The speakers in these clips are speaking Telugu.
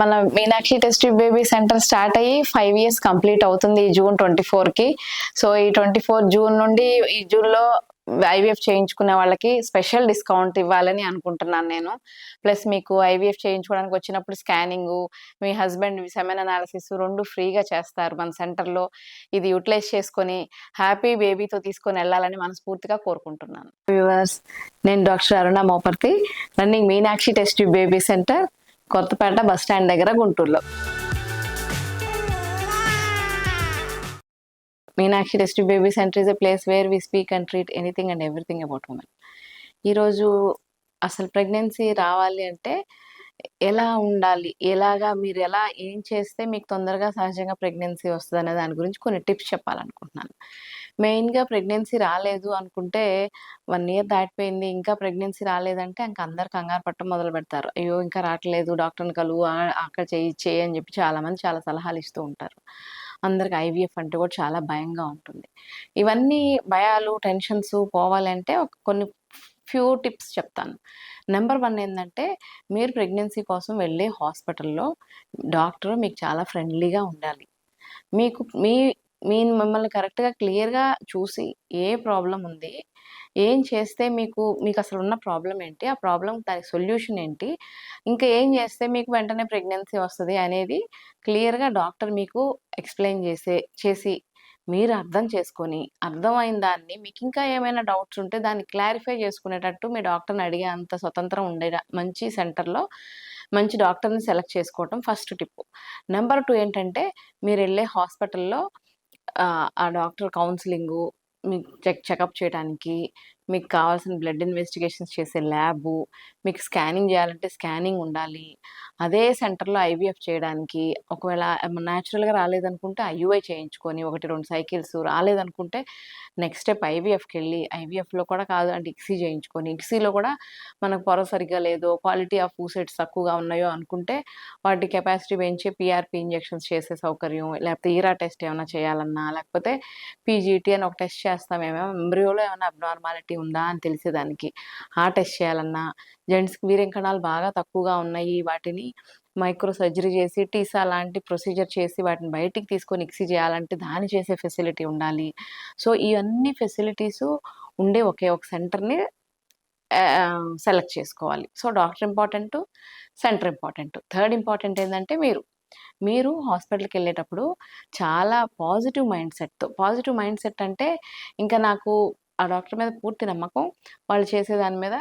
మన Meenakshi test baby centre start అయ్యి ఫైవ్ ఇయర్స్ కంప్లీట్ అవుతుంది ఈ జూన్ ట్వంటీ ఫోర్కి. సో ఈ ట్వంటీ ఫోర్ జూన్ నుండి ఈ జూన్లో ఐవీఎఫ్ చేయించుకునే వాళ్ళకి స్పెషల్ డిస్కౌంట్ ఇవ్వాలని అనుకుంటున్నాను నేను. ప్లస్ మీకు ఐవీఎఫ్ చేయించుకోవడానికి వచ్చినప్పుడు స్కానింగ్ మీ హస్బెండ్ సెమెన్ అనాలిసిస్ రెండు ఫ్రీగా చేస్తారు మన సెంటర్లో ఇది యూటిలైజ్ చేసుకొని హ్యాపీ బేబీతో తీసుకొని వెళ్ళాలని మనస్ఫూర్తిగా కోరుకుంటున్నాను. వ్యూవర్స్ నేను doctor Aruna Moparthi running Meenakshi test baby centre Kothapeta bus stand దగ్గర గుంటూరులో. Meenakshi test baby centre is a place where we speak and treat anything and everything about women ఈరోజు అసలు ప్రెగ్నెన్సీ రావాలి అంటే ఎలా ఉండాలి? ఎలాగా మీరు ఎలా ఏం చేస్తే మీకు తొందరగా సహజంగా ప్రెగ్నెన్సీ వస్తుంది అనే దాని గురించి కొన్ని టిప్స్ చెప్పాలనుకుంటున్నాను. మెయిన్గా ప్రెగ్నెన్సీ రాలేదు అనుకుంటే వన్ ఇయర్ దాటిపోయింది ఇంకా ప్రెగ్నెన్సీ రాలేదంటే ఇంక అందరు కంగారు పట్టడం మొదలు పెడతారు. అయ్యో! ఇంకా రావట్లేదు డాక్టర్ని కలువు అక్కడ చేయి చేయి అని చెప్పి చాలామంది చాలా సలహాలు ఇస్తూ ఉంటారు. అందరికి ఐవీఎఫ్ అంటే కూడా చాలా భయంగా ఉంటుంది. ఇవన్నీ భయాలు టెన్షన్స్ పోవాలంటే ఒక కొన్ని ఫ్యూ టిప్స్ చెప్తాను. నెంబర్ వన్ ఏంటంటే మీరు ప్రెగ్నెన్సీ కోసం వెళ్ళే హాస్పిటల్లో డాక్టర్ మీకు చాలా ఫ్రెండ్లీగా ఉండాలి. మీకు మీ మీ మిమ్మల్ని కరెక్ట్గా క్లియర్గా చూసి ఏ ప్రాబ్లం ఉంది ఏం చేస్తే మీకు మీకు అసలు ఉన్న ప్రాబ్లం ఏంటి ఆ ప్రాబ్లం దానికి సొల్యూషన్ ఏంటి ఇంకా ఏం చేస్తే మీకు వెంటనే ప్రెగ్నెన్సీ వస్తుంది అనేది క్లియర్గా డాక్టర్ మీకు ఎక్స్ప్లెయిన్ చేసే చేసి మీరు అర్థం చేసుకొని అర్థమైన దాన్ని మీకు ఇంకా ఏమైనా డౌట్స్ ఉంటే దాన్ని క్లారిఫై చేసుకునేటట్టు మీ డాక్టర్ని అడిగే అంత స్వతంత్రం ఉండే మంచి సెంటర్లో మంచి డాక్టర్ని సెలెక్ట్ చేసుకోవటం ఫస్ట్ టిప్ నెంబర్ టూ ఏంటంటే మీరు వెళ్ళే హాస్పిటల్లో ఆ డాక్టర్ కౌన్సిలింగు మీకు చెక్ చెకప్ చేయడానికి మీకు కావాల్సిన బ్లడ్ ఇన్వెస్టిగేషన్స్ చేసే ల్యాబు మీకు స్కానింగ్ చేయాలంటే స్కానింగ్ ఉండాలి. అదే సెంటర్లో ఐవీఎఫ్ చేయడానికి ఒకవేళ న్యాచురల్గా రాలేదనుకుంటే ఐయుఐ చేయించుకొని ఒకటి రెండు సైకిల్స్ రాలేదనుకుంటే నెక్స్ట్ స్టెప్ ఐవీఎఫ్కి వెళ్ళి ఐవీఎఫ్లో కూడా కాదు అంటే ఇక్సీ చేయించుకొని ఇక్సీలో కూడా మనకు పొర సరిగ్గా లేదో క్వాలిటీ ఆఫ్ ఊసెట్స్ తక్కువగా ఉన్నాయో అనుకుంటే వాటి కెపాసిటీ పెంచి పిఆర్పి ఇంజెక్షన్స్ చేసే సౌకర్యం లేకపోతే ఈరా టెస్ట్ ఏమైనా చేయాలన్నా లేకపోతే పీజీటీ అని ఒక టెస్ట్ చేస్తాం ఏమేమో ఎంబ్రియోలో ఏమైనా అబ్నార్మాలిటీ ఉందా అని తెలిసేదానికి. ఆ టెస్ట్ చేయాలన్నా. జెంట్స్కి వీర్యం కణాలు బాగా తక్కువగా ఉన్నాయి వాటిని. మైక్రో సర్జరీ చేసి టీసా లాంటి ప్రొసీజర్ చేసి వాటిని బయటికి తీసుకొని ఎక్సీ చేయాలంటే దాన్ని చేసే ఫెసిలిటీ ఉండాలి. సో ఇవన్నీ ఫెసిలిటీస్ ఉండే ఒకే ఒక సెంటర్ని సెలెక్ట్ చేసుకోవాలి. So doctor important centre important. Third important ఏంటంటే మీరు. మీరు హాస్పిటల్కి వెళ్ళేటప్పుడు చాలా పాజిటివ్ మైండ్ సెట్తో. పాజిటివ్ మైండ్ సెట్ అంటే ఇంకా నాకు ఆ డాక్టర్ మీద పూర్తి నమ్మకం. వాళ్ళు చేసే దాని మీద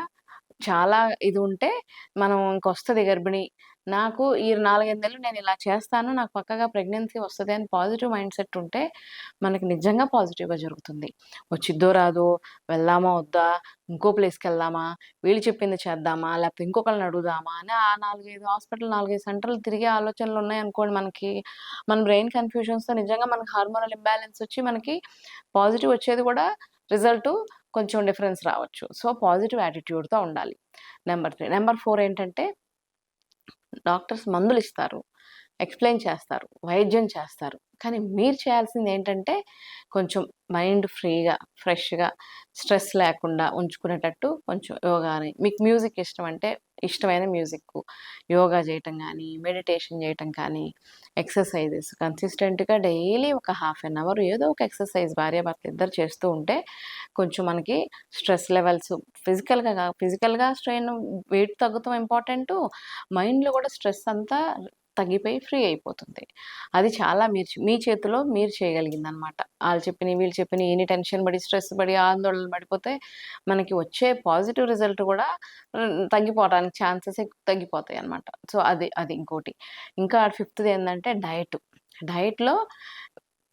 చాలా ఇది ఉంటే మనం ఇంకొస్తుంది గర్భిణి. నాకు ఈ నాలుగైదు నెలలు నేను ఇలా చేస్తాను నాకు పక్కగా ప్రెగ్నెన్సీ వస్తుంది అని పాజిటివ్ మైండ్ సెట్ ఉంటే మనకి నిజంగా పాజిటివ్గా జరుగుతుంది. వచ్చిద్దో రాదో వెళ్దామా వద్దా ఇంకో ప్లేస్కి వెళ్దామా వీళ్ళు చెప్పింది చేద్దామా లేకపోతే ఇంకొకళ్ళని అడుగుదామా అని ఆ నాలుగైదు హాస్పిటల్ నాలుగైదు సెంటర్లు తిరిగే ఆలోచనలు ఉన్నాయనుకోండి మనకి. మన బ్రెయిన్ కన్ఫ్యూషన్స్తో నిజంగా మనకి హార్మోనల్ ఇంబ్యాలెన్స్ వచ్చి మనకి పాజిటివ్ వచ్చేది కూడా రిజల్ట్ కొంచెం డిఫరెన్స్ రావచ్చు. సో పాజిటివ్ యాటిట్యూడ్తో ఉండాలి. Number three. నెంబర్ ఫోర్ ఏంటంటే డాక్టర్స్ మందులు ఇస్తారు ఎక్స్ప్లెయిన్ చేస్తారు వైద్యం చేస్తారు. కానీ మీరు చేయాల్సింది ఏంటంటే కొంచెం మైండ్ ఫ్రీగా ఫ్రెష్గా స్ట్రెస్ లేకుండా ఉంచుకునేటట్టు కొంచెం యోగాని మీకు మ్యూజిక్ ఇష్టం అంటే ఇష్టమైన మ్యూజిక్ యోగా చేయటం కానీ మెడిటేషన్ చేయటం కానీ ఎక్సర్సైజెస్. కన్సిస్టెంట్గా డైలీ ఒక హాఫ్ అన్ అవర్ ఏదో ఒక ఎక్సర్సైజ్ భార్యాభర్త ఇద్దరు చేస్తూ ఉంటే కొంచెం మనకి స్ట్రెస్ లెవెల్స్ ఫిజికల్గా ఫిజికల్గా స్ట్రెయిన్ వెయిట్ తగ్గుతాం ఇంపార్టెంట్. మైండ్లో కూడా స్ట్రెస్ అంతా తగ్గిపోయి ఫ్రీ అయిపోతుంది. అది చాలా మీరు మీ చేతిలో మీరు చేయగలిగింది అనమాట వాళ్ళు చెప్పిన వీళ్ళు చెప్పిన ఎన్ని టెన్షన్ పడి స్ట్రెస్ పడి ఆందోళన పడిపోతే మనకి వచ్చే పాజిటివ్ రిజల్ట్ కూడా తగ్గిపోవడానికి ఛాన్సెస్ తగ్గిపోతాయి అనమాట సో అది అది ఇంకోటి. ఇంకా ఫిఫ్త్ది ఏంటంటే డయట్ డయట్లో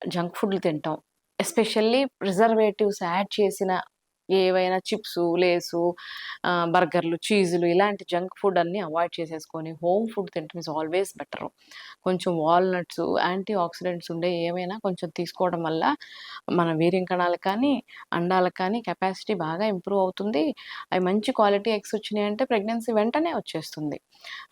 జంక్ ఫుడ్లు తింటాం. ఎస్పెషల్లీ ప్రిజర్వేటివ్స్ యాడ్ చేసిన ఏవైనా చిప్స్ లేసు బర్గర్లు చీజులు ఇలాంటి జంక్ ఫుడ్ అన్నీ అవాయిడ్ చేసేసుకొని హోమ్ ఫుడ్ తింటం ఇస్ ఆల్వేస్ బెటర్. కొంచెం వాల్నట్స్ యాంటీ ఆక్సిడెంట్స్ ఉండే ఏమైనా కొంచెం తీసుకోవడం వల్ల మన వీర్యం కణాలకు కానీ అండాలకు కానీ కెపాసిటీ బాగా ఇంప్రూవ్ అవుతుంది. అవి మంచి క్వాలిటీ ఎగ్స్ వచ్చినాయి అంటే ప్రెగ్నెన్సీ వెంటనే వచ్చేస్తుంది.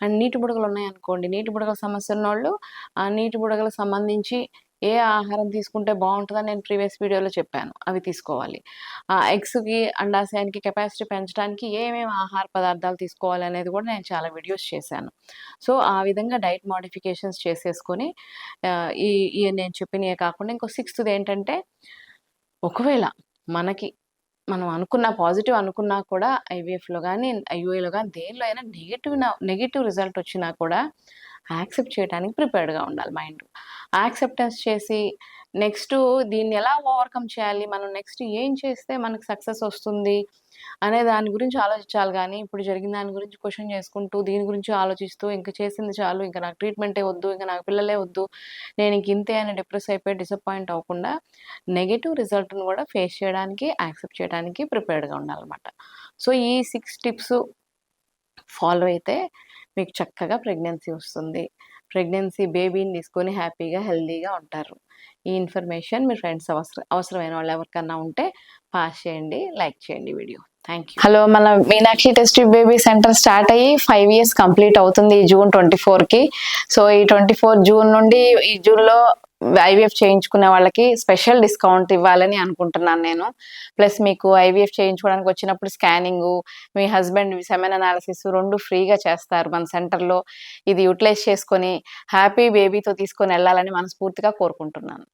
అండ్ నీటి బుడగలు ఉన్నాయనుకోండి నీటి బుడగల సమస్య ఉన్నోళ్ళు ఆ నీటి బుడగలకు సంబంధించి ఏ ఆహారం తీసుకుంటే బాగుంటుందని నేను ప్రీవియస్ వీడియోలో చెప్పాను. అవి తీసుకోవాలి. ఎగ్స్కి అండాశయానికి కెపాసిటీ పెంచడానికి ఏమేమి ఆహార పదార్థాలు తీసుకోవాలి అనేది కూడా నేను చాలా వీడియోస్ చేశాను. సో ఆ విధంగా డైట్ మోడిఫికేషన్స్ చేసేసుకొని ఈ నేను చెప్పినవి కాకుండా ఇంకో సిక్స్త్ ఏంటంటే ఒకవేళ మనకి మనం అనుకున్న పాజిటివ్ అనుకున్నా కూడా ఐవీఎఫ్లో కానీ ఐఓఏలో కానీ దేనిలో అయినా నెగిటివ్ నెగిటివ్ రిజల్ట్ వచ్చినా కూడా యాక్సెప్ట్ చేయడానికి ప్రిపేర్డ్గా ఉండాలి మైండ్. యాక్సెప్టెన్స్ చేసి నెక్స్ట్ దీన్ని ఎలా ఓవర్కమ్ చేయాలి? మనం నెక్స్ట్ ఏం చేస్తే మనకు సక్సెస్ వస్తుంది? అనే దాని గురించి ఆలోచించాలి కానీ ఇప్పుడు జరిగిన దాని గురించి క్వశ్చన్ చేసుకుంటూ దీని గురించి ఆలోచిస్తూ ఇంకా చేసింది చాలు ఇంకా నాకు ట్రీట్మెంటే వద్దు ఇంకా నాకు పిల్లలే వద్దు నేను ఇంక ఇంతే అని డిప్రెస్ అయిపోయి డిసప్పాయింట్ అవ్వకుండా నెగటివ్ రిజల్ట్ను కూడా ఫేస్ చేయడానికి యాక్సెప్ట్ చేయడానికి ప్రిపేర్డ్గా ఉండాలన్నమాట. సో ఈ సిక్స్ టిప్స్ ఫాలో అయితే మీకు చక్కగా ప్రెగ్నెన్సీ వస్తుంది. ప్రెగ్నెన్సీ బేబీని తీసుకొని హ్యాపీగా హెల్దీగా ఉంటారు. ఈ ఇన్ఫర్మేషన్ మీ ఫ్రెండ్స్ అవసరం అవసరమైన వాళ్ళు ఎవరికన్నా ఉంటే పాస్ చేయండి లైక్ చేయండి వీడియో. Thank you. హలో మన Meenakshi test baby centre start అయ్యి ఫైవ్ ఇయర్స్ కంప్లీట్ అవుతుంది ఈ జూన్ ట్వంటీ ఫోర్కి. సో ఈ ట్వంటీ ఫోర్ జూన్ నుండి ఈ జూన్లో ఐవీఎఫ్ చేయించుకునే వాళ్ళకి స్పెషల్ డిస్కౌంట్ ఇవ్వాలని అనుకుంటున్నాను నేను. ప్లస్ మీకు ఐవీఎఫ్ చేయించుకోవడానికి వచ్చినప్పుడు స్కానింగ్ మీ హస్బెండ్ సెమెన్ అనాలిసిస్ రెండు ఫ్రీగా చేస్తారు మన సెంటర్లో. ఇది యూటిలైజ్ చేసుకొని హ్యాపీ బేబీతో తీసుకొని వెళ్ళాలని మనస్ఫూర్తిగా కోరుకుంటున్నాను.